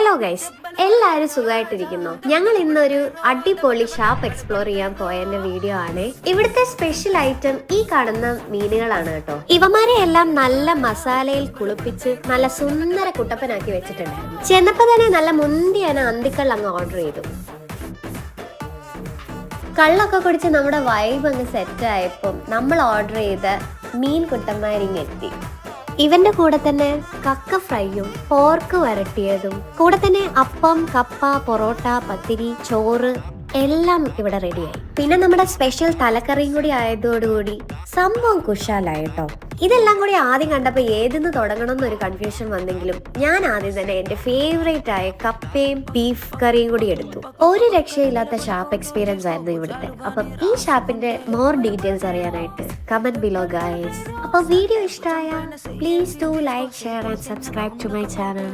Hello guys എല്ലാവരും സുഖമായിട്ടിരിക്കുന്നു. ഞങ്ങൾ ഇന്നൊരു അടിപൊളി ഷാപ്പ് എക്സ്പ്ലോർ ചെയ്യാൻ പോയതിന്റെ വീഡിയോ ആണ്. ഇവിടുത്തെ സ്പെഷ്യൽ ഐറ്റം ഈ കാണുന്ന മീനുകളാണ് കേട്ടോ. ഇവമാരെ എല്ലാം നല്ല മസാലയിൽ കുളിപ്പിച്ച് നല്ല സുന്ദര കുട്ടപ്പനാക്കി വെച്ചിട്ടുണ്ടായിരുന്നു. ചെന്നപ്പോ തന്നെ നല്ല മുന്തിയാണ് അന്തിക്കള്ള അങ്ങ് ഓർഡർ ചെയ്തു. കള്ളൊക്കെ കുടിച്ച് നമ്മുടെ വൈബ് അങ്ങ് സെറ്റ് ആയപ്പോൾ നമ്മൾ ഓർഡർ ചെയ്ത മീൻ കുട്ടന്മാരിങ് എത്തി. ഇവന്റെ കൂടെ തന്നെ കക്ക ഫ്രൈയും പോർക്ക് വരട്ടിയതും കൂടെ തന്നെ അപ്പം കപ്പ പൊറോട്ട പത്തിരി ചോറ് എല്ലാം ഇവിടെ റെഡിയായി പിന്നെ നമ്മുടെ സ്പെഷ്യൽ തലക്കറിയും കൂടി ആയതോടുകൂടി സംഭവം കുശാലായി കേട്ടോ. ഇതെല്ലാം കൂടി ആദ്യം കണ്ടപ്പോൾ ഏതിന്ന് തുടങ്ങണം എന്നൊരു കൺഫ്യൂഷൻ വന്നെങ്കിലും ഞാൻ ആദ്യം തന്നെ എന്റെ ഫേവറേറ്റ് ആയ കപ്പയും ബീഫ് കറിയും കൂടി എടുത്തു. ഒരു രക്ഷയില്ലാത്ത ഷാപ്പ് എക്സ്പീരിയൻസ് ആയിരുന്നു ഇവിടുത്തെ. അപ്പം ഈ ഷാപ്പിന്റെ മോർ ഡീറ്റെയിൽസ് അറിയാനായിട്ട് കമന്റ് ബിലോ ഗൈസ് അപ്പോൾ വീഡിയോ ഇഷ്ടമായ please do like share and subscribe to my channel